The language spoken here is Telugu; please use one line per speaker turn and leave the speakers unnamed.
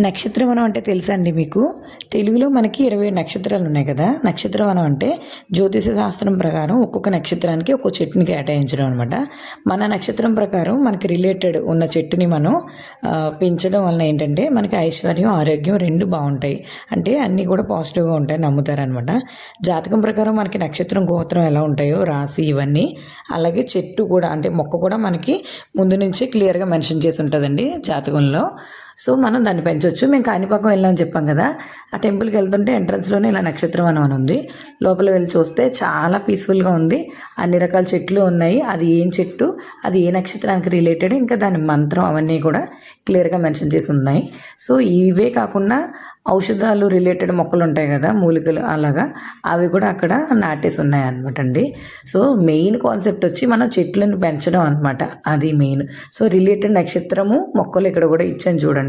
నక్షత్రవనం అంటే తెలుసా అండి మీకు? తెలుగులో మనకి ఇరవై నక్షత్రాలు ఉన్నాయి కదా. నక్షత్రవనం అంటే జ్యోతిష శాస్త్రం ప్రకారం ఒక్కొక్క నక్షత్రానికి ఒక్కొక్క చెట్టుని కేటాయించడం అనమాట మన నక్షత్రం ప్రకారం మనకి రిలేటెడ్ ఉన్న చెట్టుని మనం పెంచడం వలన ఏంటంటే మనకి ఐశ్వర్యం ఆరోగ్యం రెండు బాగుంటాయి. అంటే అన్నీ కూడా పాజిటివ్గా ఉంటాయి నమ్ముతారనమాట జాతకం ప్రకారం మనకి నక్షత్రం గోత్రం ఎలా ఉంటాయో రాశి ఇవన్నీ అలాగే చెట్టు కూడా అంటే మొక్క కూడా మనకి ముందు నుంచి క్లియర్గా మెన్షన్ చేసి ఉంటుందండి జాతకంలో. సో మనం దాన్ని పెంచవచ్చు మేము కాణిపాకం వెళ్ళామని చెప్పాం కదా ఆ టెంపుల్కి వెళ్తుంటే ఎంట్రన్స్లోనే ఇలా నక్షత్రం అని ఉంది. లోపల వెళ్ళి చూస్తే చాలా పీస్ఫుల్గా ఉంది. అన్ని రకాల చెట్లు ఉన్నాయి. అది ఏం చెట్టు? అది ఏ నక్షత్రానికి రిలేటెడ్ ఇంకా దాని మంత్రం అవన్నీ కూడా క్లియర్గా మెన్షన్ చేసి ఉన్నాయి. సో ఇవే కాకుండా ఔషధాలు రిలేటెడ్ మొక్కలు ఉంటాయి కదా మూలికలు అలాగా అవి కూడా అక్కడ నాటేసి ఉన్నాయి అనమాట అండి. సో మెయిన్ కాన్సెప్ట్ వచ్చి మనం చెట్లను పెంచడం అనమాట అది మెయిన్ సో రిలేటెడ్ నక్షత్రము మొక్కలు ఇక్కడ కూడా ఇచ్చాను చూడండి.